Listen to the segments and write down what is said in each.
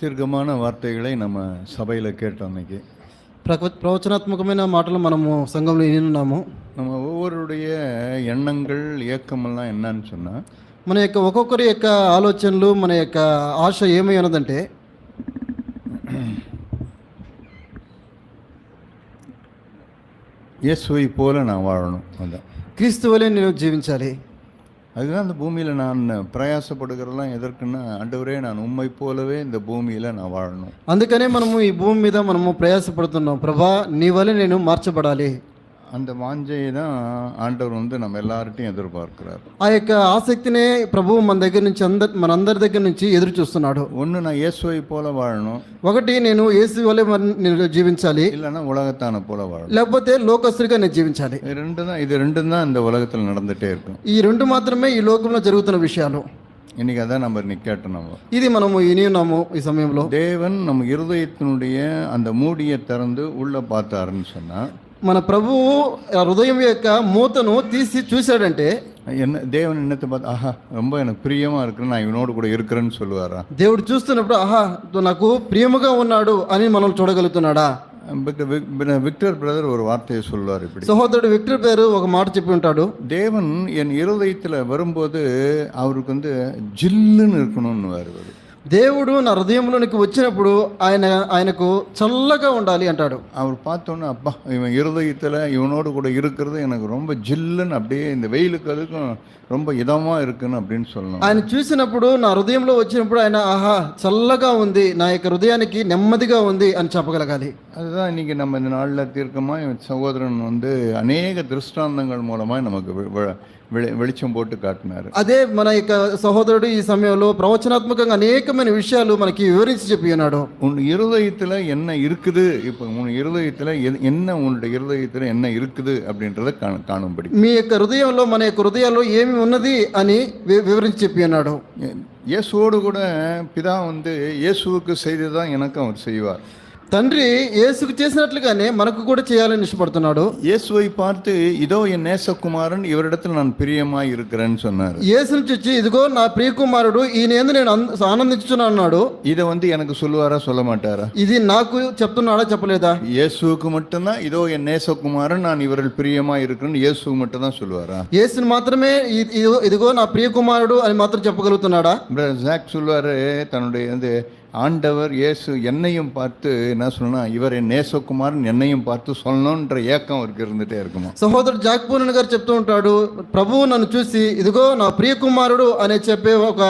தீர்க்கமான வார்த்தைகளை நம்ம சபையில் கேட்டோம் இன்னைக்கு ప్రవ ప్రవచనాత్మకమైన మాటలు మనము సంఘంలో వినున్నాము நம்ம ஒவ்வொருடைய எண்ணங்கள் இயக்கமெல்லாம் என்னன்னு சொன்னால் మన యొక్క ఒక్కొక్కరి యొక్క ఆలోచనలు మన యొక్క ఆశ ఏమై ఉన్నదంటే இயேசுவை போல நான் வாழணும் அதான் క్రీస్తు వలె నేను జీవించాలి அதுதான் இந்த பூமியில் நான் பிரயாசப்படுகிறதெல்லாம் எதற்குன்னா ஆண்டவரே நான் உண்மை போலவே இந்த பூமியில் நான் வாழணும் అందుకనే మనము ఈ భూమి మీద మనము ప్రయాసపడుతున్నాం ప్రభా నీ వలె నేను మార్చబడాలి அந்த வாஞ்சையை தான் ஆண்டவர் வந்து நம்ம எல்லார்ட்டையும் எதிர்பார்க்கிறார் ఆ యొక్క ఆసక్తినే ప్రభువు మన దగ్గర నుంచి అందరి మనందరి దగ్గర నుంచి ఎదురు చూస్తున్నాడు ஒன்று நான் இயேசுவை போல வாழணும் ఒకటి నేను ఏసు వలె మరి నేను జీవించాలి இல்லைன்னா உலகத்தான போல வாழணும் లేకపోతే లోకస్తుడిగా నేను జీవించాలి இது ரெண்டு தான் இது ரெண்டும் தான் இந்த உலகத்தில் நடந்துகிட்டே இருக்கும் ఈ రెండు మాత్రమే ఈ లోకంలో జరుగుతున్న విషయాలు இன்னைக்கு அதான் நம்ம இன்னைக்கு கேட்டோம் நம்ம ఇది మనము విని ఉన్నాము ఈ సమయంలో தேவன் நம்ம இருதயத்தினுடைய அந்த மூடியை திறந்து உள்ள பார்த்தாருன்னு சொன்னா మన ప్రభువు ఆ హృదయం యొక్క మూతను తీసి చూశాడంటే என்ன தேவன் என்னத்தை பார்த்து ஆஹா ரொம்ப எனக்கு பிரியமா இருக்கு நான் இவனோடு கூட இருக்கிறேன்னு சொல்லுவாரா దేవుడు చూస్తున్నప్పుడు ఆహా నాకు ప్రియముగా ఉన్నాడు అని మనం చూడగలుగుతున్నాడా விக்டர் விக்- விக்டர் பிரதர் ஒரு வார்த்தையை சொல்லுவார் இப்படி సహోదరుడు విక్టర్ పేరు ఒక మాట చెప్పి ఉంటాడు தேவன் என் இருதயத்தில் வரும்போது அவருக்கு வந்து ஜில்லுன்னு இருக்கணும்னு வருவார் దేవుడు నా హృదయంలోనికి వచ్చినప్పుడు ఆయన ఆయనకు చల్లగా ఉండాలి అంటాడు அவர் பார்த்தோன்னே அப்பா இவன் இருதயத்தில் இவனோடு கூட இருக்கிறது எனக்கு ரொம்ப ஜில்லுன்னு அப்படியே இந்த வெயிலுக்கு அதுக்கும் ரொம்ப இதமாக இருக்குன்னு அப்படின்னு சொல்லணும் ఆయన చూసినప్పుడు నా హృదయంలో వచ్చినప్పుడు ఆయన ఆహా చల్లగా ఉంది నా యొక్క హృదయానికి నెమ్మదిగా ఉంది అని చెప్పగలగాలి அதுதான் இன்னைக்கு நம்ம இந்த நாளில் தீர்க்கமாக என் சகோதரன் வந்து அநேக திருஷ்டாந்தங்கள் மூலமாக நமக்கு வெ- வெ- வெளி- வெளிச்சம் போட்டு காட்டினார் అదే మన యొక్క సహోదరుడు ఈ సమయంలో ప్రవచనాత్మకంగా అనేకమైన విషయాలు మనకి వివరించి చెప్పి ఉన్నాడు உன் இருதயத்தில் என்ன இருக்குது இப்போ உன் இருதயத்தில் எது- என்ன உன்னுடைய இருதயத்தில் என்ன இருக்குது அப்படின்றத காண காணும்படி మీ యొక్క హృదయంలో మన యొక్క హృదయాల్లో ఏమి ఉన్నది అని వి- వివరించి చెప్పి ఉన్నాడు இயே- இயேசுவோடு கூட பிதா வந்து இயேசுவுக்கு செய்து தான் எனக்கும் அவர் செய்வார் తండ్రి యేసుకు చేసినట్లుగానే మనకు కూడా చేయాలని ఇష్టపడుతున్నాడు இயேசுவை பார்த்து இதோ என் நேசகுமாரன் இவரிடத்தில் நான் பிரியமாய் இருக்கிறேன்னு சொன்னார் యేసుని చూచి ఇదిగో నా ప్రియకుమారుడు ఈయన ఏంది నేను అన్- ఆనందించుచున్నాను అన్నాడు இதை வந்து எனக்கு சொல்லுவாரா சொல்ல மாட்டாரா ఇది నాకు చెప్తున్నాడా చెప్పలేదా இயேசுவுக்கு மட்டும்தான் இதோ என் நேசகுமாரன் நான் இவர்கள் பிரியமாய் இருக்கிறேன்னு இயேசுக்கு மட்டும்தான் சொல்லுவாரா యేసుని మాత్రమే ఇ- ఇదిగో- ఇదిగో నా ప్రియకుమారుడు అని మాత్రం చెప్పగలుగుతున్నాడా பிரதர் ஜாக் சொல்லுவார் தன்னுடைய வந்து ஆண்டவர் இயேசு என்னையும் பார்த்து என்ன சொல்லணும்னா இவர் என் நேசகுமாரன் என்னையும் பார்த்து சொல்லணுன்ற ஏக்கம் அவருக்கு இருந்துகிட்டே இருக்குமா సహోదరుడు జాక్ పూర్ణ గారు చెప్తూ ఉంటాడు ప్రభువు నన్ను చూసి ఇదిగో నా ప్రియకుమారుడు అనే చెప్పే ఒక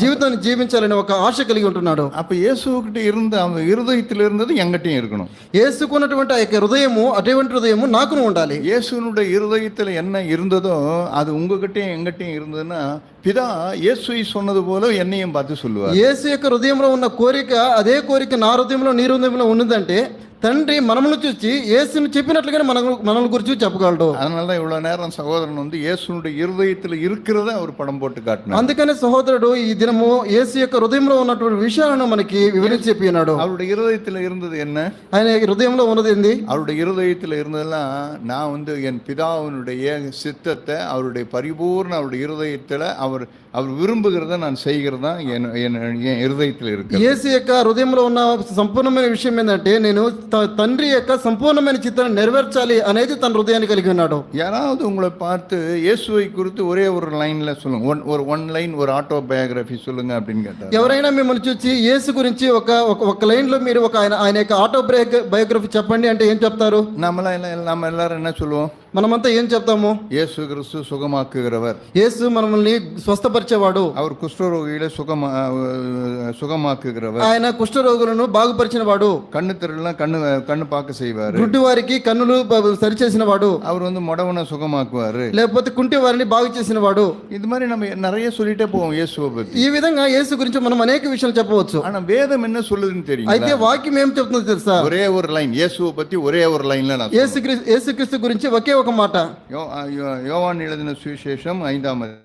జీవితాన్ని జీవించాలని ఒక ఆశ కలిగి ఉంటున్నాడు அப்போ இயேசுக்கிட்ட இருந்த அவன் இருதயத்தில் இருந்தது எங்கிட்டையும் இருக்கணும் యేసుకున్నటువంటి ఆ యొక్క హృదయము అటువంటి హృదయము నాకును ఉండాలి இயேசுனுடைய இருதயத்தில் என்ன இருந்ததோ அது உங்ககிட்டயும் எங்கிட்டையும் இருந்ததுன்னா பிதா இயேசுவை சொன்னது போல என்னையும் பார்த்து சொல்லுவார் యేసు యొక్క హృదయంలో ఉన్న కోరిక అదే కోరిక నా హృదయంలో నీ హృదయంలో ఉన్నదంటే తండ్రి మనమును చూసి యేసుని చెప్పినట్లుగానే మన మనల్ని గురించి చెప్పగలడు அதனால தான் இவ்வளோ நேரம் சகோதரன் வந்து இயேசுனுடைய இருதயத்தில் இருக்கிறத அவர் படம் போட்டு காட்டினார் అందుకనే సహోదరుడు ఈ దినము యేసు యొక్క హృదయంలో ఉన్నటువంటి విషయాలను మనకి వివరించి చెప్పి ఉన్నాడు அவருடைய இருதயத்தில் இருந்தது என்ன ఆయన హృదయంలో ఉన్నది ఏంది அவருடைய இருதயத்தில் இருந்ததெல்லாம் நான் வந்து என் பிதாவினுடைய சித்தத்தை அவருடைய பரிபூர்ண அவருடைய இருதயத்தில் அவர் அவர் விரும்புகிறத நான் செய்கிறது தான் என் என் என் இருதயத்தில் இருக்கு యేసు యొక్క హృదయంలో ఉన్న సంపూర్ణమైన విషయం ఏంటంటే నేను త- తండ్రి యొక్క సంపూర్ణమైన చిత్రాన్ని నెరవేర్చాలి అనేది తన హృదయాన్ని కలిగి ఉన్నాడు யாராவது உங்களை பார்த்து இயேசுவை குறித்து ஒரே ஒரு லைனில் சொல்லுங்க ஒன் ஒரு ஒன் லைன் ஒரு ஆட்டோ பயோகிராஃபி சொல்லுங்க அப்படின்னு கேட்டார் ఎవరైనా మిమ్మల్ని చూసి యేసు గురించి ఒక ఒక- ఒక లైన్ లో మీరు ఒక ఆయన ఆయన యొక్క ఆటో బ్రేక్ బయోగ్రఫీ చెప్పండి అంటే ఏం చెప్తారు நம்மளாம் எல்லாம் நம்ம எல்லாரும் என்ன சொல்லுவோம் మనమంతా ఏం చెప్తాము இயேசு கிறிஸ்து சுகமாக்குகிறவர் యేసు మనల్ని స్వస్థపరిచేవాడు அவர் குஷ்டரோகிகளை சுகமா அஹ், சுகமாக்குகிறவர் ఆయన కుష్ఠరోగులను బాగుపరిచిన వాడు கண்ணு தெரியலாம் கண்ணு கண்ணு பார்க்க செய்வார் గుడ్డి వారికి కన్నులు బ- సరిచేసిన వాడు அவர் வந்து முடவனை சுகமாக்குவார் లేకపోతే కుంటి వారిని బాగు చేసిన వాడు இது மாதிரி நம்ம நிறைய சொல்லிட்டே போவோம் இயேசுவை பத்தி ఈ విధంగా యేసు గురించి మనం అనేక విషయాలు చెప్పవచ్చు ஆனா வேதம் என்ன சொல்லுதுன்னு தெரியும் అయితే వాక్యం ఏం చెప్తుందో తెలుసా ஒரே ஒரு லைன் இயேசுவை பத்தி ஒரே ஒரு லைன்ல நான் యేసు యేసుక్రీస్తు గురించి ఒకే ఒక మాట யோ- யோ- யோவான் எழுதின சுவிசேஷம் ஐந்தாம் அதி-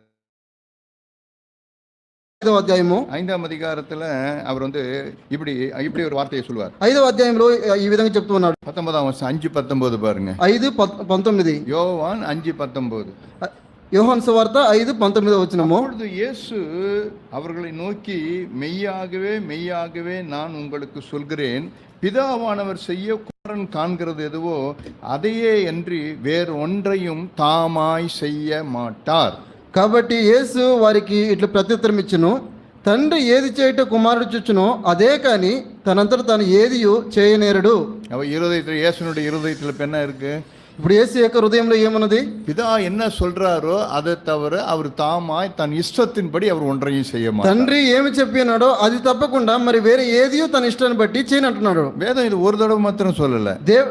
ఐదవ అధ్యాయము ஐந்தாம் அதிகாரத்துல அவர் வந்து இப்படி இப்படி ஒரு வார்த்தையை சொல்லுவார் ఐదవ అధ్యాయంలో ఈ విధంగా చెప్తూ ఉన్నాడు பத்தொன்பதாம் வருஷம் அஞ்சு பத்தொன்பது பாருங்க ఐదు పద్- పంతొమ్మిది யோவான் அஞ்சு பத்தொன்பது యోహాన్ సువార్త ఐదు పంతొమ్మిదో వచ్చినము அப்பொழுது இயேசு அவர்களை நோக்கி மெய்யாகவே மெய்யாகவே நான் உங்களுக்கு சொல்கிறேன் பிதாவானவர் செய்ய குமாரன் காண்கிறது எதுவோ அதையே அன்றி வேறு ஒன்றையும் தாமாய் செய்ய மாட்டார் కాబట్టి యేసు వారికి ఇట్లా ప్రత్యుత్తరం ఇచ్చును తండ్రి ఏది చేయట కుమారుడు చుచ్చునో అదే కానీ తనంతట తాను ఏది చేయనేరడు அவ இருதயத்தில் இயேசுனுடைய இருதயத்தில் இப்ப என்ன இருக்கு ఇప్పుడు యేసు యొక్క హృదయంలో ఏమన్నది பிதா என்ன சொல்றாரோ அதை தவிர அவர் தாமாய் தன் இஷ்டத்தின்படி அவர் ஒன்றையும் செய்ய மாட்டார் తండ్రి ఏమి చెప్పినాడో అది తప్పకుండా మరి వేరే ఏదియో తన ఇష్టాన్ని బట్టి చేయనంటున్నాడు வேதம் இது ஒரு தடவை மாத்திரம் சொல்லல దేవ్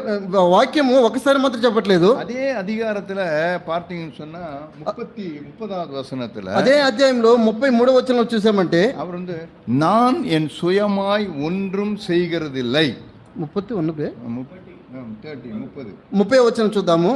వాక్యము ఒకసారి మాత్రం చెప్పట్లేదు அதே அதிகாரத்துல பார்த்தீங்கன்னு சொன்னா முப்பத்தி முப்பதாவது வசனத்துல అదే అధ్యాయంలో ముప్పై మూడో వచనంలో చూసామంటే அவர் வந்து நான் என் சுயமாய் ஒன்றும் செய்கிறதில்லை ముప్పత్తి ఉన్నదే தேர்ட்டி முப்பது ముప్పై వచనం చూద్దాము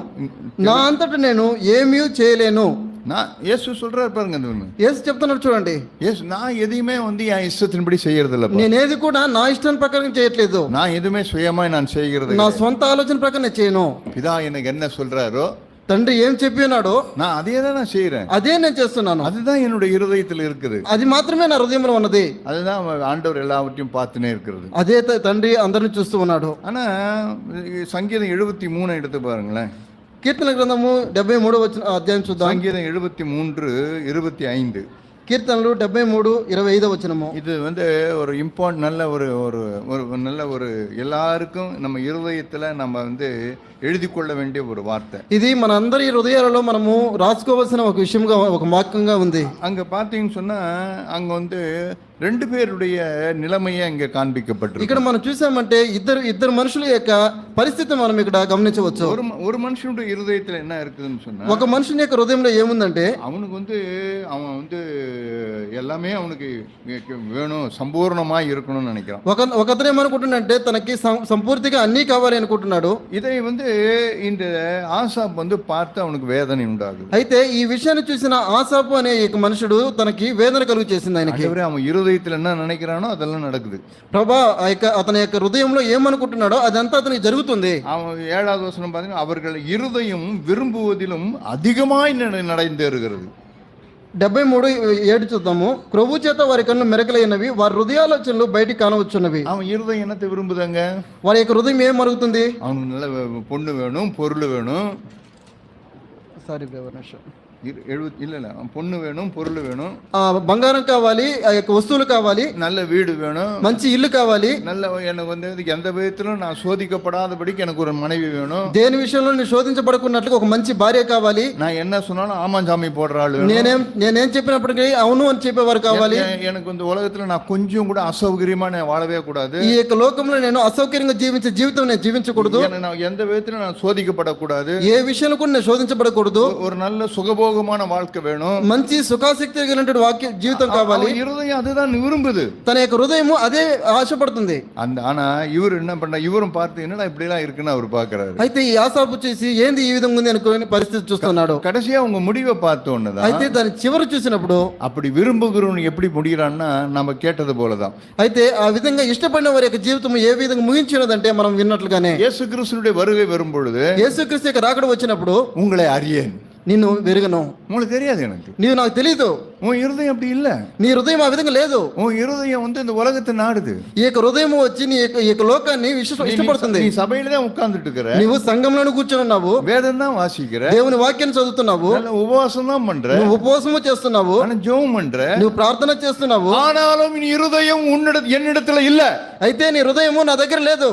నా అంతట నేను ఏమీ చేయలేను நான் இயேசு சொல்றாரு பாருங்க அந்த ஒண்ணு యేసు చెప్తున్నాడు చూడండి இயேசு நான் எதையுமே வந்து என் இஷ்டத்தின்படி செய்யறதில்லப்பா నేనేది కూడా నా ఇష్టాన్ని ప్రకారం చేయట్లేదు நான் எதுவுமே சுயமாய் நான் செய்கிறது నా సొంత ఆలోచన ప్రకారం నేను చేయను பிதா எனக்கு என்ன சொல்றாரோ తండ్రి ఏం చెప్పి ఉన్నాడో நான் அதே தான் நான் செய்யறேன் అదే నేను చేస్తున్నాను அதுதான் என்னுடைய இருதயத்தில் இருக்குது అది మాత్రమే నా హృదయంలో ఉన్నది அதுதான் ஆண்டவர் எல்லாவற்றையும் பார்த்துனே இருக்கிறது అదే త- తండ్రి అందరిని చూస్తూ ఉన్నాడు ஆனா சங்கீதம் எழுபத்தி மூணு எடுத்து பாருங்களேன் కీర్తన గ్రంథము డెబ్బై మూడు వచ్చిన అధ్యాయం చూద్దాం சங்கீதம் எழுபத்தி மூன்று இருபத்தி ஐந்து కీర్తనలు డెబ్బై మూడు ఇరవై ఐదో వచ్చినము இது வந்து ஒரு இம்பார்ட் நல்ல ஒரு ஒரு ஒரு நல்ல ஒரு எல்லாருக்கும் நம்ம இருதயத்தில் நம்ம வந்து எழுதி கொள்ள வேண்டிய ஒரு வார்த்தை ఇది మన అందరి హృదయాలలో మనము రాసుకోవాల్సిన ఒక విషయంగా ఒక వాక్యంగా ఉంది அங்க பார்த்தீங்கன்னு சொன்னா அங்க வந்து ரெண்டு பேருடைய நிலைமையை அங்க காண்பிக்கப்பட்டிருக்கு ఇక్కడ మనం చూసామంటే ఇద్దరు ఇద్దరు మనుషుల యొక్క పరిస్థితి మనం ఇక్కడ గమనించవచ్చు ஒரு ம- ஒரு மனுஷனுடைய இருதயத்துல என்ன இருக்குதுன்னு சொன்னா ఒక మనుషుని యొక్క హృదయంలో ఏముందంటే அவனுக்கு வந்து அவன் வந்து எல்லாமே அவனுக்கு வேணும் சம்பூர்ணமா இருக்கணும்னு நினைக்கிறான் ఒక ఒకతను ఏమనుకుంటున్నాడంటే తనకి సం- సంపూర్తిగా అన్నీ కావాలి అనుకుంటున్నాడు இதை வந்து இந்த ஆசாப் வந்து பார்த்து அவனுக்கு வேதனை உண்டாகுது అయితే ఈ విషయాన్ని చూసిన ఆసాపు అనే ఈ మనుషుడు తనకి వేదన కలుగు చేసింది ఆయనకి ஆண்டவரே, அவன் இருதயத்துல என்ன நினைக்கிறானோ அதெல்லாம் நடக்குது ప్రభా ఆ యొక్క అతని యొక్క హృదయంలో ఏమనుకుంటున్నాడో అదంతా అతనికి జరుగుతుంది அவன் ஏழாவது வசனம் பார்த்தீங்கன்னா அவர்கள் இருதயம் விரும்புவதிலும் அதிகமாய் நட- நடந்தேறுகிறது డెబ్బై మూడు ఏడు చూద్దాము ప్రభు చేత వారి కన్ను మెరకలైనవి వారి హృదయాలోచనలు బయటికి కానవచ్చున్నవి அவன் இருதயம் என்னத்தை விரும்புதாங்க వారి యొక్క హృదయం ఏం మరుగుతుంది அவனுக்கு நல்ல வெ- பொண்ணு வேணும் பொருள் வேணும் సారీ இரு- எழுபத்தி இல்லை இல்லை அவன் பொண்ணு வேணும் பொருள் வேணும் బంగారం కావాలి ఆ యొక్క వస్తువులు కావాలి நல்ல வீடு வேணும் మంచి ఇల్లు కావాలి நல்ல எனக்கு வந்து இதுக்கு எந்த விதத்திலும் நான் சோதிக்கப்படாதபடிக்கு எனக்கு ஒரு மனைவி வேணும் దేని విషయంలో నేను శోధించబడుకున్నట్లుగా ఒక మంచి భార్య కావాలి நான் என்ன சொன்னாலும் ஆமாஞ்சாமி போடுற ஆள் வேணும் నేనేం నేనేం చెప్పినప్పటికీ అవును అని చెప్పేవారు కావాలి எ- எனக்கு இந்த உலகத்துல நான் கொஞ்சம் கூட அசௌகரியமா நான் வாழவே கூடாது ఈ యొక్క లోకంలో నేను అసౌకర్యంగా జీవించే జీవితం నేను జీవించకూడదు எனக்கு நான் எந்த விதத்திலும் நான் சோதிக்கப்படக்கூடாது ఏ విషయంలో కూడా నేను శోధించబడకూడదు ஒரு நல்ல சுகபோகமான வாழ்க்கை வேணும் మంచి సుఖాసక్తి కలిగినటువంటి వాక్య జీవితం కావాలి அவன் இருதயம் அதுதான் விரும்புது తన యొక్క హృదయము అదే ఆశపడుతుంది அந்த ஆனா இவர் என்ன பண்ண இவரும் பார்த்து என்னடா இப்படி எல்லாம் இருக்குன்னு அவர் பாக்குறாரு అయితే ఈ ఆశాపు చేసి ఏంది ఈ విధంగా ఉంది అనుకోని పరిస్థితి చూస్తున్నాడు கடைசியா உங்க முடிவை பார்த்த உடனேதான் అయితే దాని చివరి చూసినప్పుడు அப்படி விரும்புகிறவன் எப்படி முடிகிறான்னா நம்ம கேட்டது போலதான் అయితే ఆ విధంగా ఇష్టపడిన వారి యొక్క జీవితం ఏ విధంగా ముగించినదంటే మనం విన్నట్లుగానే இயேசு கிறிஸ்துனுடைய வருகை வரும் பொழுது యేసుక్రీస్తు యొక్క రాకడ వచ్చినప్పుడు உங்களை அறியேன் నిన్ను వెరుగను మూడు తెలియదు ఎనకు నీవు నాకు తెలియదు உன் இருதயம் அப்படி இல்ல నీ హృదయం ఆ విధంగా లేదు உன் இருதயம் வந்து இந்த உலகத்தை நாடுது ఈ యొక్క హృదయం వచ్చి నీ యొక్క ఈ యొక్క లోకాన్ని విశ్వ ఇష్టపడుతుంది நீ சபையில தான் உட்கார்ந்துட்டு இருக்கிற నీవు సంఘంలోనే కూర్చొని ఉన్నావు வேதம் தான் வாசிக்கிற దేవుని వాక్యాన్ని చదువుతున్నావు நல்ல உபவாசம் தான் பண்ற నువ్వు ఉపవాసము చేస్తున్నావు ஆனா ஜெபம் பண்ற నువ్వు ప్రార్థన చేస్తున్నావు ஆனாலும் நீ இருதயம் உன்னிட என்னிடத்துல இல்ல అయితే నీ హృదయము నా దగ్గర లేదు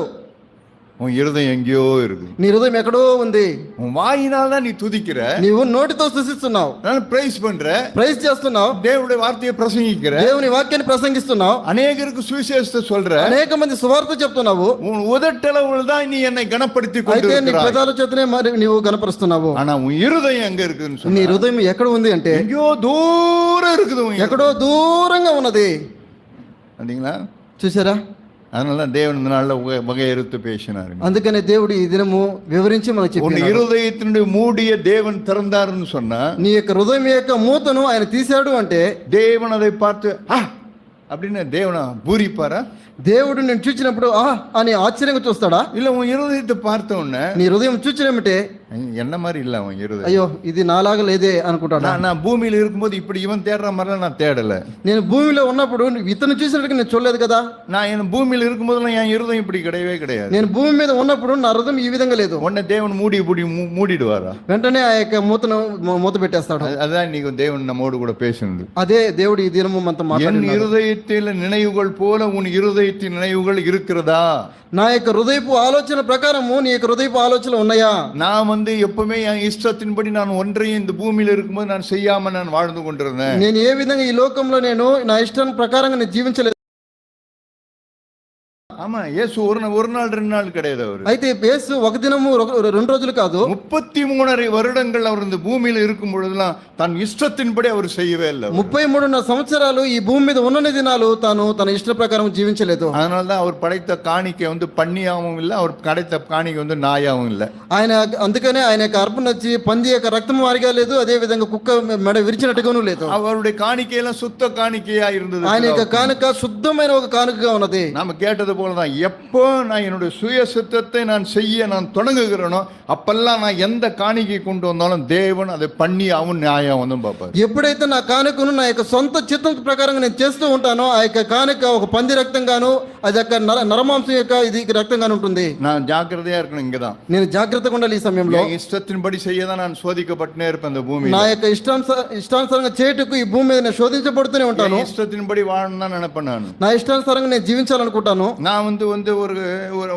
உன் இருதயம் எங்கேயோ இருக்கு నీ హృదయం ఎక్కడో ఉంది உன் வாயினால் தான் நீ துதிக்கிற నీవు నోటితో సృష్టిస్తున్నావు நான் பிரைஸ் பண்ற ప్రైజ్ చేస్తున్నావు தேவனுடைய வார்த்தையை பிரசங்கிக்கிற దేవుని వాక్యాన్ని ప్రసంగిస్తున్నావు அநேகருக்கு சுவிசேஷத்தை சொல்ற అనేక మంది సువార్త చెప్తున్నావు உன் உதட்டளவுல தான் நீ என்னை கனப்படுத்தி கொண்டு అయితే నీ இருக்கிறாய். పెదాల చేతనే మరి నీవు గనపరుస్తున్నావు ஆனா உன் இருதயம் எங்க இருக்குன்னு నీ சொன்ன హృదయం ఎక్కడ ఉంది అంటే எங்கேயோ தூரம் இருக்குது உன் ఎక్కడో దూరంగా ఉన్నది அப்படிங்களா చూసారా அதனால தேவன் இந்த நாள்ல உக- வகையறுத்து பேசினாரு అందుకనే దేవుడు ఈ దినము వివరించి మనకు உன் చెప్పాడు இருதயத்தினுடைய மூடிய தேவன் திறந்தாருன்னு சொன்னா నీ యొక్క హృదయం యొక్క మూతను ఆయన తీశాడు అంటే தேவன் அதை பார்த்து "ஆ!" அப்படின்னு தேவனா பூரிப்பாரா దేవుడు నేను చూచినప్పుడు ఆ అని ఆశ్చర్యంగా చూస్తాడా இல்ல உன் இருதயத்தை பார்த்த உடனே నీ హృదయం చూచినమంటే என்ன மாதிரி இல்ல அவன் இருதயம் అయ్యో ఇది నాలాగా లేదే అనుకుంటాడు நான் நான் பூமியில இருக்கும்போது இப்படி இவன் தேடுற மாதிரிலாம் நான் தேடல నేను భూమిలో ఉన్నప్పుడు ఇతను చూసినట్టుగా నేను చూడలేదు కదా நான் என் பூமியில இருக்கும்போதெல்லாம் என் இருதயம் இப்படி கிடையவே கிடையாது నేను భూమి మీద ఉన్నప్పుడు నా హృదయం ఈ విధంగా లేదు உன்னை தேவன் மூடி மூடி மூ- மூடிடுவாரா వెంటనే ఆ యొక్క మూతను మూ- మూత పెట్టేస్తాడు அது- அதுதான் இன்னைக்கு தேவன் நம்மோடு கூட பேசுனது అదే దేవుడు ఈ దినము మనతో என் మాట్లాడినాడు இருதயத்தில் நினைவுகள் போல உன் இருதயத்தின் நினைவுகள் இருக்கிறதா నా యొక్క హృదయపు ఆలోచన ప్రకారము నీ యొక్క హృదయపు ఆలోచనలు ఉన్నాయా நான் வந்து எப்பவுமே என் இஷ்டத்தின்படி நான் ஒன்றையும் இந்த பூமியில இருக்கும்போது நான் செய்யாம நான் வாழ்ந்து கொண்டிருந்தேன் నేను ఏ విధంగా ఈ లోకంలో నేను నా ఇష్టం ప్రకారంగా నేను జీవించలేదు ஆமா இயேசு ஒரு நா- ஒரு நாள் ரெண்டு நாள் கிடையாது அவரு అయితే యేసు ఒక దినము ఒక- రెండు రోజులు కాదు முப்பத்தி மூணரை வருடங்கள் அவர் இந்த பூமியில இருக்கும் பொழுதெல்லாம் தன் இஷ்டத்தின்படி அவர் செய்யவே இல்லை அவர். ముప్పై మూడున్నర సంవత్సరాలు ఈ భూమి మీద ఉన్న దినాలు తాను తన ఇష్ట ప్రకారం జీవించలేదు அதனால தான் அவர் படைத்த காணிக்கை வந்து பன்னியாவும் இல்லை அவர் படைத்த காணிக்கை வந்து நாயாவும் இல்லை ఆయన అందుకనే ఆయన యొక్క అర్పణ వచ్చి పంది యొక్క రక్తం వారిగా లేదు అదే విధంగా కుక్క మెడ విరిచినట్టుగాను లేదు அவருடைய காணிக்கையெல்லாம் சுத்த காணிக்கையா இருந்தது ఆయన యొక్క కానుక శుద్ధమైన ఒక కానుకగా ఉన్నది நாம கேட்டது போல தான் எப்போ நான் என்னுடைய சுய சித்தத்தை நான் செய்ய நான் தொடங்குகிறேனோ அப்பெல்லாம் நான் எந்த காணிக்கை கொண்டு வந்தாலும் தேவன் அதை பண்ணியாவும் நியாயாவும் பார்ப்பார் ఎప్పుడైతే నా కానుకను నా యొక్క సొంత చిత్తం ప్రకారంగా నేను చేస్తూ ఉంటానో ఆ యొక్క కానుక ఒక పంది రక్తంగాను అది యొక్క నర నరమాంసం యొక్క ఇది రక్తంగాను ఉంటుంది நான் ஜாக்கிரதையா இருக்கணும் இங்கதான் నేను జాగ్రత్తగా ఉండాలి ఈ సమయంలో என் இஷ்டத்தின்படி செய்ய தான் நான் சோதிக்கப்பட்டுனே இருப்பேன் இந்த பூமி నా యొక్క ఇష్టానుస ఇష్టానుసారంగా చేటుకు ఈ భూమి మీద నేను శోధించబడుతూనే ఉంటాను என் இஷ்டத்தின்படி வாழணும் தான் நினைப்பேன் நான் నా ఇష్టానుసారంగా నేను జీవించాలనుకుంటాను நான் வந்து வந்து ஒரு ஒரு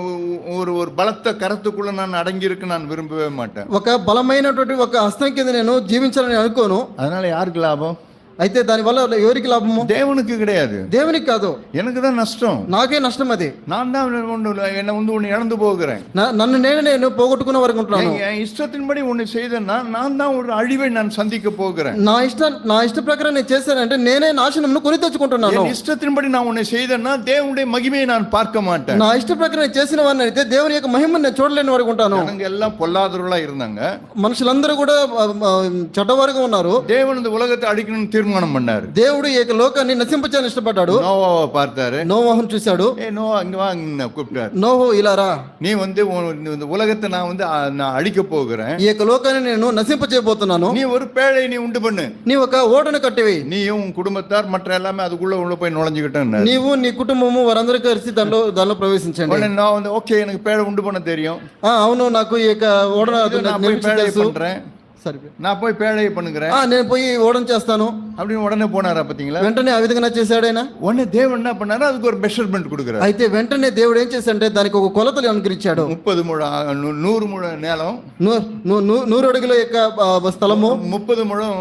ஒரு ஒரு பலத்த கரத்துக்குள்ள நான் அடங்கி இருக்க நான் விரும்பவே மாட்டேன் ఒక బలమైనటువంటి ఒక హస్తం కింద నేను జీవించాలని అనుకోను அதனால யாருக்கு லாபம் అయితే దానివల్ల ఎవరికి లాభము தேவனுக்கு கிடையாது దేవునికి కాదు எனக்கு தான் நஷ்டம் నాకే నష్టం అది நான் தான் ஒன்று என்னை வந்து ஒன்று இழந்து போகிறேன் నా- నన్ను నేను నేను పోగొట్టుకున్న వరకు ఉంటున్నాను என் என் இஷ்டத்தின்படி ஒன்று செய்தேன்னா நான் தான் ஒரு அழிவை நான் சந்திக்க போகிறேன் నా ఇష్ట నా ఇష్ట ప్రకారం నేను చేశానంటే నేనే నాశనంను కొని తెచ్చుకుంటున్నాను என் இஷ்டத்தின்படி நான் உன்னை செய்தேன்னா தேவனுடைய மகிமையை நான் பார்க்க மாட்டேன் నా ఇష్ట ప్రకారం నేను చేసిన వారిని అయితే దేవుని యొక్క మహిమను నేను చూడలేని వరకు ఉంటాను ஜனங்க எல்லாம் பொல்லாதவர்களா இருந்தாங்க మనుషులందరూ కూడా ఆ, ఆ, చెడ్డవారుగా ఉన్నారు தேவன் இந்த உலகத்தை அழிக்கணும்னு தீர்மானம் பண்ணாரு దేవుడు ఈ యొక్క లోకాన్ని నశింపచేయాలని ఇష్టపడ్డాడు நோவாவை பார்த்தாரு నోవాహును చూశాడు ஏ நோவா இங்க வா இங்க கூப்பிட்டாரு నోహో ఇలారా நீ வந்து உன் இந்த உலகத்தை நான் வந்து ஆ, நான் அழிக்க போகிறேன் ఈ యొక్క లోకాన్ని నేను నశింపచేయబోతున్నాను நீ ஒரு பேழை நீ உண்டு பண்ணு నీ ఒక ఓడను కట్టివి நீயும் உன் குடும்பத்தார் மற்ற எல்லாமே அதுக்குள்ள உள்ள போய் நுழைஞ்சுக்கிட்டேன் నీవు నీ కుటుంబము వారందరూ కలిసి దానిలో దానిలో ప్రవేశించండి உடனே நான் வந்து ஓகே எனக்கு பேழை உண்டு பண்ண தெரியும் ఆ, అవును నాకు ఈ యొక్క ఓడ இது நான் போய் నిర్మించ பேழையை తెలుసు பண்றேன் సరే நான் போய் பேழையை பண்ணுகிறேன் ఆ, నేను పోయి ఓడను చేస్తాను அப்படின்னு உடனே போனாரா பாத்தீங்களா వెంటనే ఆ విధంగా చేశాడు ఆయన உடனே தேவன் என்ன பண்ணாரு அதுக்கு ஒரு மெஷர்மெண்ட் கொடுக்குறாரு అయితే వెంటనే దేవుడు ఏం చేశాడంటే దానికి ఒక కొలతలు అనుకరించాడు முப்பது முழ நூ- நூறு முழ நேலம் నూ- నూ- నూ- నూరు అడుగుల యొక్క ఆ, స్థలము முப்பது முழம்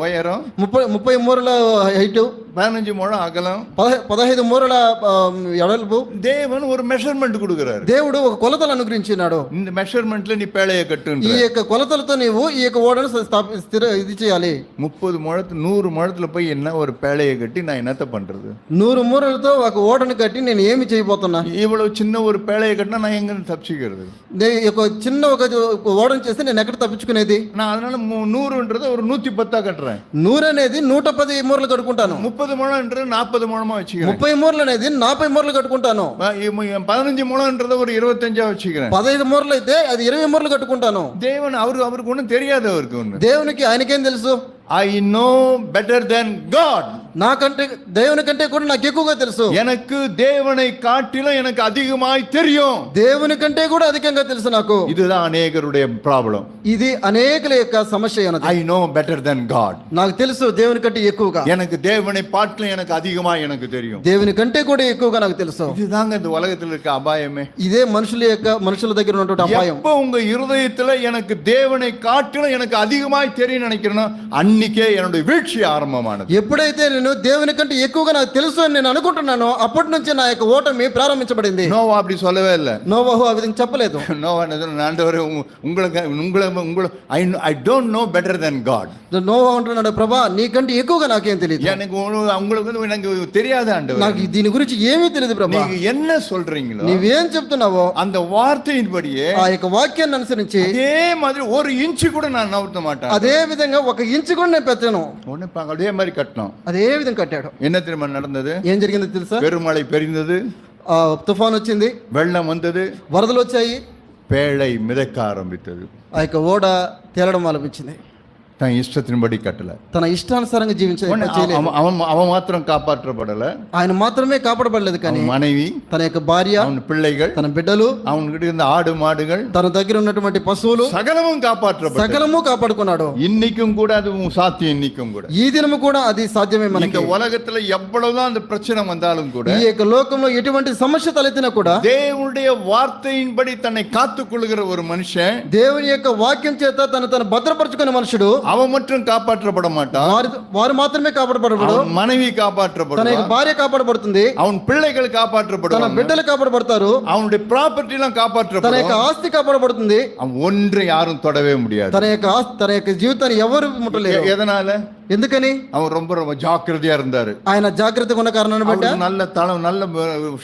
உயரம் ముప్పై ముప్పై మూరల హైట్ பதினஞ்சு முழம் அகலம் పదహై పదహైదు మూరల ఆ, ఎడల్పు தேவன் ஒரு மெஷர்மெண்ட் கொடுக்குறாரு దేవుడు ఒక కొలతలు అనుగ్రహించినాడు இந்த மெஷர்மெண்ட்ல நீ பேழையை ఈ கட்டுன்ற యొక్క కొలతలతో నీవు ఈ యొక్క ఓడను స్థాపి- స్థిర ఇది చేయాలి முப்பது முழத்து நூறு முழத்துல போய் என்ன ஒரு பேழையை கட்டி நான் என்னத்த பண்றது నూరు మూరలతో ఒక ఓడను కట్టి నేను ఏమి చేయబోతున్నా இவ்வளவு சின்ன ஒரு பேழையை கட்டினா நான் எங்க தப்பிச்சுக்கிறது నే- ఈ యొక్క చిన్న ఒక ఓడను చేస్తే నేను ఎక్కడ తప్పించుకునేది நான் அதனால மு- நூறுன்றதை ஒரு நூத்தி பத்தா கட்டுறேன் నూరు అనేది నూట పది మూరలు కట్టుకుంటాను முப்பது முழம்ன்றது நாற்பது முழமா வச்சுக்கிறேன் ముప్పై మూరలు అనేది నలభై మూరలు కట్టుకుంటాను ப- இ- பதினஞ்சு முழம்ன்றதை ஒரு இருபத்தஞ்சா வச்சுக்கிறேன் పదహైదు మూరలు అయితే అది ఇరవై మూరలు కట్టుకుంటాను தேவன் அவரு அவருக்கு ஒன்றும் தெரியாது அவருக்கு ஒன்று దేవునికి ఆయనకేం తెలుసు I know better than God నాకంటే దేవుని కంటే కూడా నాకు ఎక్కువగా తెలుసు எனக்கு தேவனை காட்டிலும் எனக்கு அதிகமாய் தெரியும் దేవుని కంటే కూడా అధికంగా తెలుసు నాకు இதுதான் அநேகருடைய ப்ராப்ளம் ఇది అనేకుల యొక్క సమస్య ఉన్నది I know better than God నాకు తెలుసు దేవుని కంటే ఎక్కువగా எனக்கு தேவனை பாட்டிலும் எனக்கு அதிகமாக எனக்கு தெரியும் దేవుని కంటే కూడా ఎక్కువగా నాకు తెలుసు இதுதாங்க இந்த உலகத்தில் இருக்க அபாயமே ఇదే మనుషుల యొక్క మనుషుల దగ్గర ఉన్నటువంటి అపాయం எப்போ உங்க இருதயத்துல எனக்கு தேவனை காட்டிலும் எனக்கு அதிகமாய் தெரியும் நினைக்கிறேனோ அன்னைக்கே என்னுடைய வீழ்ச்சி ஆரம்பமானது ఎప్పుడైతే నేను దేవుని కంటే ఎక్కువగా నాకు తెలుసు అని నేను అనుకుంటున్నానో అప్పటి నుంచి నా యొక్క ఓటమి ప్రారంభించబడింది நோவா அப்படி சொல்லவே இல்லை నోవాహు ఆ విధంగా చెప్పలేదు நோவா என்ன சொன்னார்? ஆண்டவரே உங்க- உங்களுக்கு உங்களை உங்களை I I don't know better than God Noah అంటున్నాడు ప్రభా నీకంటే ఎక్కువగా నాకేం తెలియదు எனக்கு உங்க- உங்களுக்கு வந்து எனக்கு தெரியாது ஆண்டவர் నాకు దీని గురించి ఏమీ తెలియదు ప్రభా நீங்க என்ன சொல்றீங்களோ నీవేం చెప్తున్నావో அந்த வார்த்தையின்படியே ఆ యొక్క వాక్యాన్ని అనుసరించి அதே மாதிரி ஒரு இன்ச்சு கூட நான் நவுத்த மாட்டேன் అదే విధంగా ఒక ఇంచు కూడా నేను పెట్టాను ஒண்ணு பா- அதே மாதிரி கட்டணும் అదే విధంగా కట్టాడు என்ன தெரியுமா நடந்தது ఏం జరిగిందో తెలుసా பெருமழை பெரிந்தது ఆ తుఫాన్ వచ్చింది வெள்ளம் வந்தது వరదలు వచ్చాయి పేళై మిదక్క ఆరంభితది ఆ యొక్క ఓడ తేలడం ఆరంభించింది తన ఇష్టతిని బడి కట్టలే తన ఇష్టానుసారంగా జీవించలేదు అవన్ మాత్రం కాపాడబడలే ఆయన మాత్రమే కాపాడబడలేదు కానీ మనవి తన యొక్క భార్య అవును పిల్లైగల్ తన బిడ్డలు అవును ఆడు మాడుగల్ తన దగ్గర ఉన్నటువంటి పశువులు సకలము కాపాడ సకలము కాపాడుకున్నాడు ఇన్నికం కూడా అది సాధ్యం ఇన్నికం కూడా ఈ దినము కూడా అది సాధ్యమే మనకి உலகத்துல எவ்வளவுதான் அந்த பிரச்சனை வந்தாலும் கூட ఈ యొక్క లోకంలో ఎటువంటి సమస్య తలెత్తినా కూడా దేవుడి వార్తயின்படி తన కాత్తుకొల్లుగిற ఒక మనిషి దేవుని యొక్క వాక్యం చేత తన తన భద్రపరచుకునే మనుషుడు அவன் மட்டும் காப்பாற்றப்பட மாட்டான் వారి వారు మాత్రమే కాపాడబడడు அவன் மனைவி తన యొక్క காப்பாற்றப்படுவான் భార్య కాపాడబడుతుంది அவன் பிள்ளைகள் తన காப்பாற்றப்படுவான் బిడ్డలు కాపాడబడతారు அவனுடைய ப்ராப்பர்ட்டி எல்லாம் తన యొక్క காப்பாற்றப்படும் ఆస్తి కాపాడబడుతుంది அவன் ஒன்றை யாரும் தொடவே முடியாது తన యొక్క ఆస్తి తన యొక్క జీవితాన్ని ఎవరు ముట్టలేరు எ- எதனால ఎందుకని அவன் ரொம்ப ரொம்ப ஜாக்கிரதையா இருந்தாரு ఆయన జాగ్రత్తగా ఉన్న కారణాన్ని బట్టి அவருக்கு நல்ல தளம் நல்ல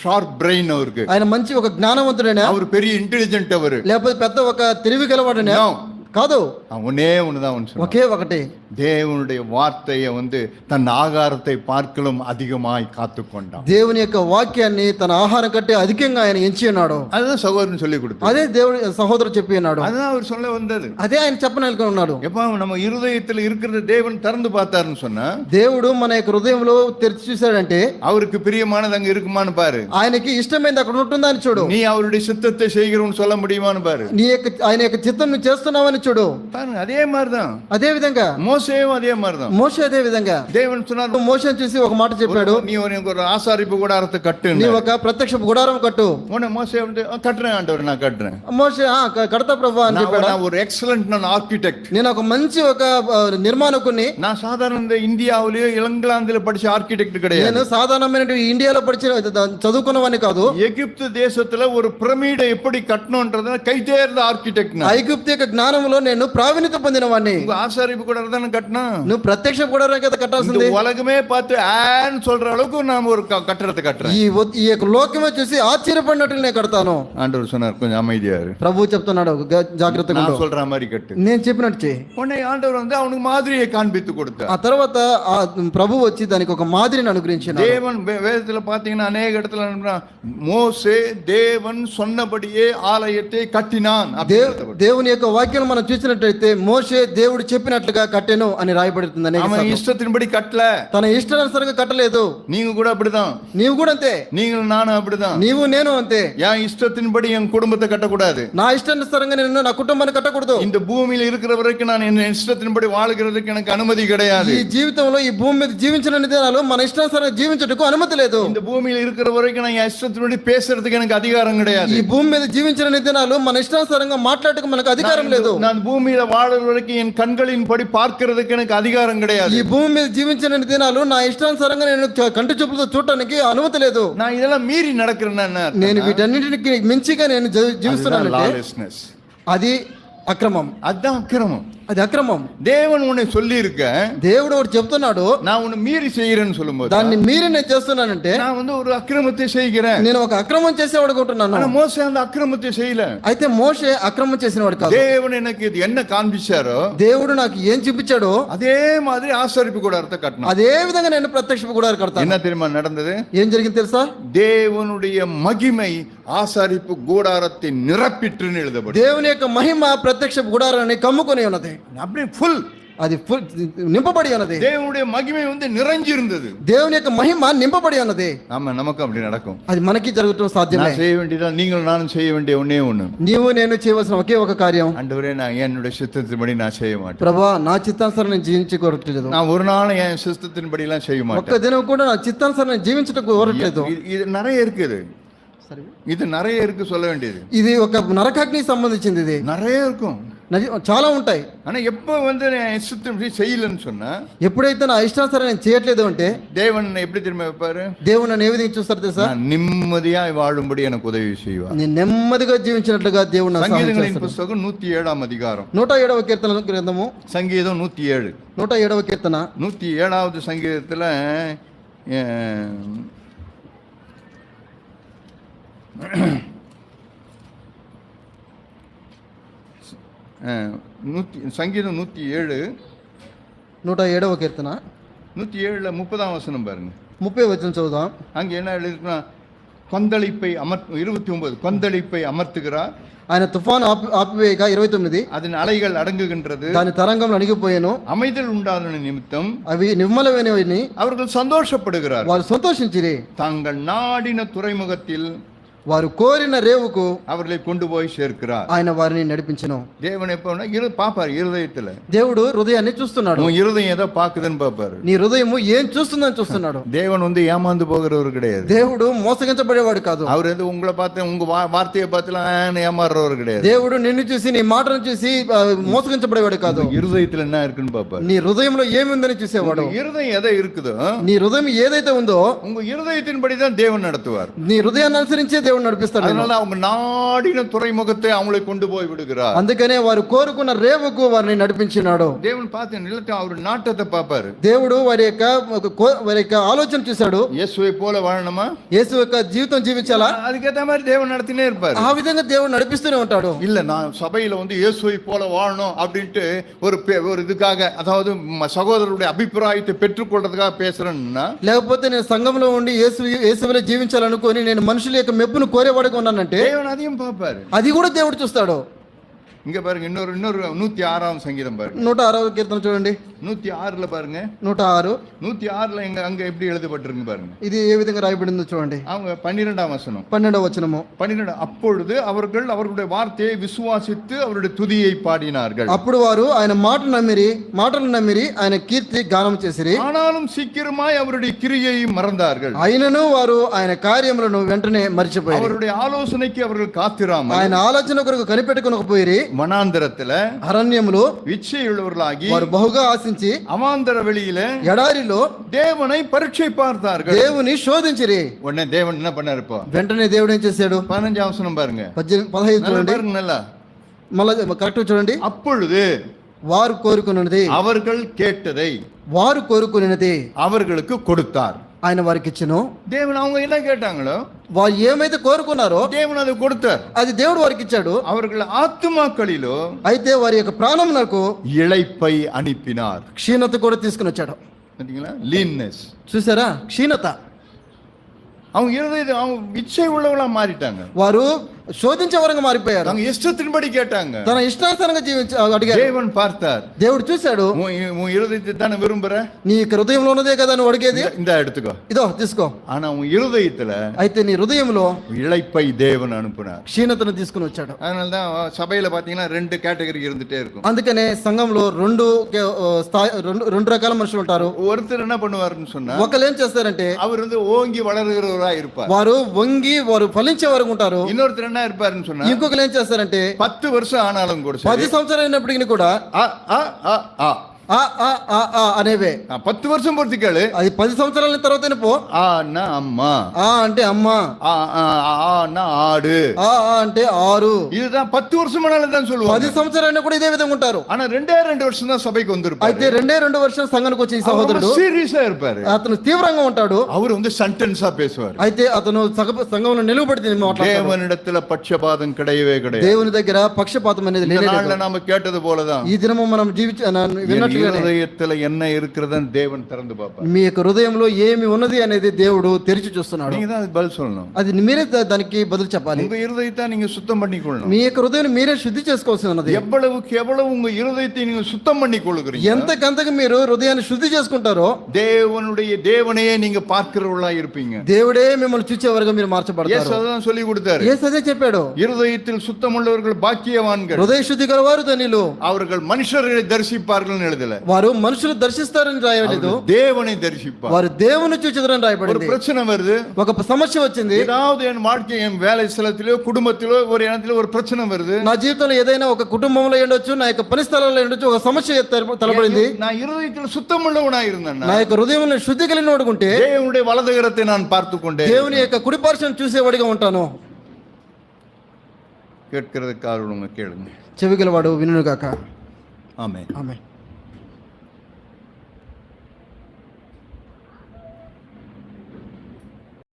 ஷார்ப் பிரெயின் அவருக்கு ఆయన మంచి ఒక జ్ఞానవంతుడైనా அவர் பெரிய ఇంటెలిజెంట్ அவரு లేకపోతే పెద్ద ఒక తెలివి గలవాడనే No. కాదు அவன் ஒன்னே ஒண்ணுதான் அவன் சொன்னான். ఒకే ఒకటి தேவனுடைய வார்த்தையை வந்து தன் ஆகாரத்தை பார்க்கலும் அதிகமாய் காத்து கொண்டான் దేవుని యొక్క వాక్యాన్ని తన ఆహారం కంటే అధికంగా ఆయన ఎంచి ఉన్నాడు அதுதான் சகோதரன் சொல்லி கொடுத்தார் అదే దేవుడి సహోదరు చెప్పి ఉన్నాడు அதுதான் அவர் சொல்ல வந்தது అదే ఆయన చెప్పనలుకొని ఉన్నాడు எப்ப நம்ம இருதயத்துல இருக்கிற தேவன் திறந்து பார்த்தாருன்னு சொன்னா దేవుడు మన యొక్క హృదయంలో తెరిచి చూశాడంటే அவருக்கு பிரியமானது அங்க இருக்குமான்னு பாரு ఆయనకి ఇష్టమైంది అక్కడ ఉంటుందా అని చూడు நீ அவருடைய சித்தத்தை செய்கிறோம்னு சொல்ல முடியுமான்னு பாரு నీ యొక్క ఆయన యొక్క చిత్తం నువ్వు చేస్తున్నావని చూడు பாருங்க அதே மாதிரிதான் అదే విధంగా மோசேயும் அதே மாதிரிதான் మోషే అదే విధంగా தேவன் சொன்னார் మోషన్ చూసి ఒక మాట చెప్పాడు நீ உனக்கு ஒரு ஆசாரிப்பு கூடாரத்தை నీ கட்டுன்னு ఒక ప్రత్యక్ష గుడారం కట్టు உன்னை மோசே வந்து "ஆ, கட்டுறேன் ஆண்டவர் நான் கட்டுறேன் మోషే "ఆ, క- కడతా ప్రభా అని நான் చెప్పాడు நான் ஒரு ఎక్సలెంట్ நான் ఆర్కిటెక్ట్ నేను ఒక మంచి ఒక ఆ, నిర్మాణకుని நான் சாதாரண இந்த இந்தியாவிலேயோ இங்கிலாந்துல படிச்ச ஆர்கிடெக்ட் கிடையாது నేను సాధారణమైన ఇండియాలో పడిచిన చదువుకున్నవాడిని కాదు எகிப்து தேசத்துல ஒரு பிரமிடை எப்படி கட்டணும்ன்றத கை தேர்ந்த ஆர்கிடெக்ட் ఐగుప్తు యొక్క జ్ఞానంలో నేను ప్రావీణ్యత పొందిన వాడిని உங்க ஆசாரிப்பு கூட தானே கட்டணும் నువ్వు ప్రత్యక్ష గుడారం కదా இந்த కట్టాల్సింది உலகமே பார்த்து ஆன்னு சொல்ற அளவுக்கு நாம ஒரு க- கட்டடத்தை கட்டுறேன் ఈ ఒ- ఈ యొక్క లోకమే చూసి ఆశ్చర్యపడినట్లు నేను కడతాను ஆண்டவர் சொன்னார் கொஞ்சம் அமைதியா இரு ప్రభు చెప్తున్నాడు "గ- జాగ్రత్తగా நான் ఉండు." சொல்ற மாதிரி கட்டு నేను చెప్పినట్టు చేయి உன்னை ஆண்டவர் வந்து அவனுக்கு மாதிரியை காண்பித்து கொடுத்தார் ఆ తర్వాత ఆ ప్రభు వచ్చి దానికి ఒక మాదిరిని అనుగ్రహించిన தேவன் வே- வேதத்துல பாத்தீங்கன்னா அநேக இடத்துல என்ன மோசே தேவன் சொன்னபடியே ஆலயத்தை கட்டினான் அப்படின்றது. దేవుని యొక్క వాక్యం మనం చూసినట్టయితే మోషే దేవుడు చెప్పినట్లుగా కట్టెను అని రాయబడుతుంది అనేక அவன் సార్లు. இஷ்டத்தின்படி கட்டல తన ఇష్టానుసారంగా కట్టలేదు நீங்க கூட அப்படிதான் నీవు కూడా అంతే நீங்களும் நானும் அப்படிதான் నీవు నేను అంతే என் இஷ்டத்தின்படி என் குடும்பத்தை கட்டக்கூடாது నా ఇష్టానుసారంగా నేను నా కుటుంబాన్ని కట్టకూడదు இந்த பூமியில இருக்கிற வரைக்கும் நான் என் இஷ்டத்தின்படி வாழுகிறதுக்கு எனக்கு அனுமதி கிடையாது ఈ జీవితంలో ఈ భూమి మీద జీవించిన దినాలు మన ఇష్టానుసారంగా జీవించటకు అనుమతి లేదు இந்த பூமியில இருக்கிற வரைக்கும் நான் என் இஷ்டத்தின்படி பேசுறதுக்கு எனக்கு அதிகாரம் கிடையாது ఈ భూమి మీద జీవించిన దినాలు మన ఇష్టానుసారంగా మాట్లాడటకు మనకు అధికారం లేదు நான் பூமியில வாழுற வரைக்கும் என் கண்களின் படி பார்க்கிறதுக்கு எனக்கு அதிகாரம் கிடையாது ఈ భూమి మీద జీవించిన దినాలు నా ఇష్టానుసారంగా నేను చ- కంటి చూపులతో చూడటానికి అనుమతి లేదు நான் இதெல்லாம் மீறி நடக்கிறேன்னா என்ன அர்த்தம்? నేను వీటన్నిటికి మించిగా నేను జీ- அதுதான் జీవిస్తున్నానంటే lawlessness. అది అక్రమం அதுதான் அக்கிரமம் అది అక్రమం. దేవుని ఉన్னை சொல்லி దేవుడు ఒకటి చెప్తున్నాడు. నా ఉన్ను మీరి చేయరని சொல்லும்போது. దాన్ని మీరి నేను చేస్తున్నానంటే నా వంద ఒక అక్రమతే చేయగిరా నేను ఒక అక్రమం చేసే చేసేవాడుకుంటున్నాను మోసే అంత అక్రమతే చేయలే అయితే మోసే అక్రమం చేసిన వాడు కాదు. దేవుడు నాకు ఇది ఎన్న కాన్పించారో దేవుడు నాకు ఏం చూపించాడో అదే మాదిరి ఆశ్చర్యపు కూడా అర్థ కట్టను అదే విధంగా నేను ప్రత్యక్షపు కూడా కడతాను என்ன தெரியுமா நடந்தது? ஏன் జరిగింది తెలుసా? దేవునుடைய మహిమై ఆసరిపు గుడారత్తి నిరప్పిట్టుని எழுதబడి దేవుని యొక్క మహిమ ప్రత్యక్ష గుడారాన్ని కమ్ముకొని ఉన్నది. அப்படியே ஃபுல் అది ఫుల్ నింపబడి ఉన్నది தேவனுடைய மகிமை வந்து நிறைஞ்சிருந்தது దేవుని యొక్క మహిమ నింపబడి ఉన్నది ஆமா நமக்கு அப்படி நடக்கும் అది మనకి జరగటం సాధ్యమే நான் செய்ய வேண்டியதா நீங்கள் நானும் செய்ய வேண்டிய ஒண்ணே ஒண்ணு నీవు నేను చేయవలసిన ఒకే ఒక కార్యం ஆண்டவரே நான் என்னுடைய சித்தத்தின்படி நான் செய்ய மாட்டேன் ప్రభా నా చిత్తానుసారం నేను జీవించుకోవట్లేదు நான் ஒரு நாள் என் சித்தத்தின்படி எல்லாம் செய்ய மாட்டேன் ఒక్క దినం కూడా నా చిత్తానుసారం నేను జీవించటం కోరట్లేదు இது- இது நிறைய இருக்குது இது நிறைய இருக்கு சொல்ல வேண்டியது ఇది ఒక నరకాగ్నికి సంబంధించింది ఇది நிறைய இருக்கும் నది- చాలా ఉంటాయి ஆனா எப்ப வந்து நான் என் சித்தம் செய்யலன்னு சொன்னா ఎప్పుడైతే నా ఇష్టానుసారం నేను చేయట్లేదు అంటే தேவன் எப்படி திரும்ப வைப்பாரு దేవుడు నన్ను ఏ విధంగా చూస్తారు తెలుసా நான் நிம்மதியா வாழும்படி எனக்கு உதவி செய்வார் నేను నెమ్మదిగా జీవించినట్లుగా దేవుడు నాకు సహాయం சங்கீதங்களின் చేస్తాడు. புஸ்தகம் நூத்தி ஏழாம் அதிகாரம் నూట ఏడవ కీర్తన గ్రంథము சங்கீதம் நூத்தி ஏழு నూట ఏడవ కీర్తన நூத்தி ஏழாவது சங்கீதத்துல அஹ், அஹ், நூத்தி சங்கீதம் நூத்தி ஏழு నూట ఏడవ కీర్తన நூத்தி ஏழுல முப்பதாம் வசனம் பாருங்க ముప్పై వచ్చిన చదువుదాం அங்க என்ன எழுதிருக்குன்னா கொந்தளிப்பை அமர் இருபத்தி ஒன்பது கொந்தளிப்பை அமர்த்துகிறார் ఆయన తుఫాను ఆపి ఆపివేయగా ఇరవై తొమ్మిది அதன் அலைகள் அடங்குகின்றது దాని తరంగంలో అణిగిపోయాను அமைதல் உண்டான நிமித்தம் అవి నిమ్మలమైనవి அவர்கள் சந்தோஷப்படுகிறார் వారు సంతోషించిరి தாங்கள் நாடின துறைமுகத்தில் వారు కోరిన రేవుకు அவர்களை கொண்டு போய் சேர்க்கிறார் ఆయన వారిని నడిపించను தேவன் எப்ப இரு பாப்பாரு இருதயத்துல దేవుడు హృదయాన్ని చూస్తున్నాడు உன் இருதயம் ஏதோ பாக்குதுன்னு பாப்பாரு నీ హృదయము ఏం చూస్తుందని చూస్తున్నాడు தேவன் வந்து ஏமாந்து போகிறவர் கிடையாது దేవుడు మోసగించబడేవాడు కాదు அவர் வந்து உங்களை பார்த்து உங்க வா- வார்த்தையை பார்த்துலாம் ஏமாறுறவர் கிடையாது దేవుడు నిన్ను చూసి నీ మాటను చూసి ఆ, మోసగించబడేవాడు కాదు இருதயத்துல என்ன இருக்குன்னு பாப்பாரு నీ హృదయంలో ఏముందని చూసేవాడు உங்க இருதயம் எதை இருக்குதோ నీ హృదయం ఏదైతే ఉందో உங்க இருதயத்தின்படி தான் தேவன் நடத்துவார் నీ హృదయాన్ని అనుసరించే దేవుడు నడిపిస్తాడు నిన్ను. அதனால அவங்க நாடின துறைமுகத்தை அவங்களை கொண்டு போய் விடுகிறார் అందుకనే వారు కోరుకున్న రేవుకు వారిని నడిపించినాడు தேவன் பார்த்து நிலத்தை அவர் நாட்டத்தை பார்ப்பாரு దేవుడు వారి యొక్క ఒక కో- వారి యొక్క ఆలోచన చూశాడు இயேசுவை போல வாழணுமா యేసు యొక్క జీవితం జీవించాలా அதுக்கேற்ற மாதிரி தேவன் நடத்தினே இருப்பாரு ఆ విధంగా దేవుడు నడిపిస్తూనే ఉంటాడు இல்ல நான் சபையில வந்து இயேசுவை போல வாழணும் அப்படின்ட்டு ஒரு பே- ஒரு இதுக்காக அதாவது ம- சகோதரருடைய அபிப்பிராயத்தை பெற்றுக்கொள்றதுக்காக பேசுறேன்னா లేకపోతే నేను సంఘంలో ఉండి యేసు యేసువలే జీవించాలనుకొని నేను మనుషుల యొక్క మెప్పును కోరేవాడుగా ఉన్నానంటే தேவன் அதையும் பார்ப்பாரு అది కూడా దేవుడు చూస్తాడు இங்க பாருங்க இன்னொரு இன்னொரு நூத்தி ஆறாம் சங்கீதம் பாருங்க నూట ఆరవ కీర్తన చూడండి நூத்தி ஆறுல பாருங்க నూట ఆరు நூத்தி ஆறுல எங்க அங்க எப்படி எழுதப்பட்டிருக்கு பாருங்க ఇది ఏ విధంగా రాయబడిందో చూడండి அவங்க பன்னிரெண்டாம் வசனம் పన్నెండవ వచనము பன்னிரெண்டு அப்பொழுது அவர்கள் அவர்களுடைய வார்த்தையை விசுவாசித்து அவருடைய துதியை பாடினார்கள் అప్పుడు వారు ఆయన మాట నమ్మిరి మాటలు నమ్మిరి ఆయన కీర్తి గానం చేసిరి ஆனாலும் சீக்கிரமாய் அவருடைய கிரியையை மறந்தார்கள் అయినను వారు ఆయన కార్యములను వెంటనే మర్చిపోయారు அவருடைய ஆலோசனைக்கு அவர்கள் காத்திராமல் ఆయన ఆలోచన కొరకు కనిపెట్టుకునకపోయి வனாந்தரத்துல అరణ్యములో இச்சையுள்ளவர்களாகி వారు బహుగా ఆశించి அவாந்தர வெளியில ఎడారిలో தேவனை பரீட்சை பார்த்தார்கள் దేవుని శోధించిరి உடனே தேவன் என்ன பண்ணாரு இப்போ వెంటనే దేవుడు ఏం చేశాడు பதினஞ்சாம் வசனம் பாருங்க పద్దెనిమిది పదహైదు நல்லா చూడండి பாருங்க நல்லா మళ్ళీ కరెక్ట్ చూడండి அப்பொழுது వారు కోరుకున్నది அவர்கள் கேட்டதை వారు కోరుకున్నది அவர்களுக்கு கொடுத்தார் ఆయన వారికి ఇచ్చును தேவன் அவங்க என்ன கேட்டாங்களோ వారు ఏమైతే కోరుకున్నారో தேவன் அதை கொடுத்தார் అది దేవుడు వారికి ఇచ్చాడు அவர்கள் ஆத்துமாக்களிலோ అయితే వారి యొక్క ప్రాణమునకు இளைப்பை அனுப்பினார் క్షీణత కూడా తీసుకుని వచ్చాడు பார்த்தீங்களா லீன்னஸ் చూసారా క్షీణత அவங்க இருதய அவங்க இச்சை உள்ளவங்களா மாறிட்டாங்க వారు శోధించే వరంగా మారిపోయారు அவங்க இஷ்டத்தின்படி கேட்டாங்க తన ఇష్టానుసారంగా జీవించ అడిగారు தேவன் பார்த்தார் దేవుడు చూశాడు உன் உன் இருதயத்தை தானே விரும்புற నీ యొక్క హృదయంలో ఉన్నదే కదా నువ్వు అడిగేది இந்த- இந்த எடுத்துக்கோ ఇదో తీసుకో ஆனா உன் இருதயத்துல అయితే నీ హృదయంలో இளைப்பை தேவன் அனுப்புனார் క్షీణతను తీసుకుని వచ్చాడు அதனால தான் சபையில பாத்தீங்கன்னா ரெண்டு கேட்டகரி இருந்துட்டே இருக்கும் అందుకనే సంఘంలో రెండు కే- ఆ, స్థాయి రెండు రెండు రకాల మనుషులు ఉంటారు ஒருத்தர் என்ன பண்ணுவாருன்னு சொன்னா ఒకరు ఏం చేస్తారంటే அவர் வந்து ஓங்கி வளருகிறவரா இருப்பார் వారు వంగి వారు ఫలించే వరకు ఉంటారు இன்னொருத்தர் ఎవరన్నా ఇర్పారని సున్నా ఇంకొకరు ఏం చేస్తారంటే పత్తు వర్షం ఆనాలం కూడా పది సంవత్సరాలు అయినప్పటికీ కూడా ఆ ఆ ఆ ఆ అనేవే ஆ, பத்து வருஷம் பொறுத்து கேளு అది పది సంవత్సరాల తర్వాత పో ஆனா அம்மா ఆ అంటే అమ్మ ஆ, ஆ, ஆனா ஆடு ఆ ఆ అంటే ఆరు இதுதான் பத்து வருஷம் ஆனாலும் தான் పది சொல்லுவாங்க సంవత్సరాలు కూడా ఇదే విధంగా ఉంటారు ஆனா ரெண்டே ரெண்டு வருஷம் தான் சபைக்கு வந்திருப்பாரு అయితే రెండే రెండు వర్షం సంఘానికి వచ్చే ఈ సహోదరుడు சீரியஸா இருப்பாரு అతను తీవ్రంగా ఉంటాడు அவர் வந்து சென்டென்ஸா பேசுவார் అయితే అతను సగ- సంఘంలో నిలువబడి మాట్లాడతాడు தேவனிடத்துல பட்சபாதம் கிடையவே கிடையாது దేవుని దగ్గర పక్షపాతం అనేది இந்த లేనే நாள்ல நாம கேட்டது போலதான் ఈ దినము మనం జీవించ என் విన్నట్లుగానే இருதயத்துல என்ன இருக்கிறதுன்னு தேவன் திறந்து பார்ப்பார் మీ యొక్క హృదయంలో ఏమి ఉన్నది అనేది దేవుడు తెరిచి చూస్తున్నాడు நீங்க தான் அதுக்கு பதில் சொல்லணும் అది మీరే దా- దానికి బదులు చెప్పాలి உங்க இருதயத்தை நீங்க சுத்தம் பண்ணிக்கொள்ளணும் మీ యొక్క హృదయం మీరే శుద్ధి చేసుకోవాల్సి ఉన్నది எவ்வளவுக்கு எவ்வளவு உங்க இருதயத்தை நீங்க சுத்தம் பண்ணி கொள்ளுகிறீங்க ఎంతకంతకు మీరు హృదయాన్ని శుద్ధి చేసుకుంటారో தேவனுடைய தேவனையே நீங்க பார்க்கிறவர்களா இருப்பீங்க దేవుడే మిమ్మల్ని చూచేవారుగా మీరు இயேசு మార్చబడతారు அதான் சொல்லி கொடுத்தாரு ఏ అదే చెప్పాడు இருதயத்தில் சுத்தமுள்ளவர்கள் பாக்கியவான்கள் హృదయ శుద్ధి గలవారు ధనిలు அவர்கள் மனுஷர்களை தரிசிப்பார்கள் எழுதல వారు మనుషులు దర్శిస్తారని రాయలేదు தேவனை தரிசிப்பார் వారు దేవుని చూచెదరని ஒரு రాయబడింది பிரச்சனை வருது ఒక సమస్య వచ్చింది ஏதாவது என் வாழ்க்கை என் வேலை ஸ்தலத்திலோ குடும்பத்திலோ ஒரு இடத்துல ஒரு பிரச்சனை வருது నా జీవితంలో ఏదైనా ఒక కుటుంబంలో ఉండొచ్చు నా యొక్క పని స్థలంలో ఉండొచ్చు ఒక సమస్య తల- తలపడింది நான் இருதயத்தில் சுத்தமுள்ளவனா இருந்தேன்னா నా యొక్క హృదయంలో శుద్ధి కలిగిన వాడుకుంటే தேவனுடைய வலதுகரத்தை நான் பார்த்து கொண்டே దేవుని యొక్క కుడి పార్శ్వం చూసేవాడిగా ఉంటాను கேட்கிறதுக்காக உங்க கேளுங்க చెవిగలవాడు వినుగాక ஆமென் ఆమె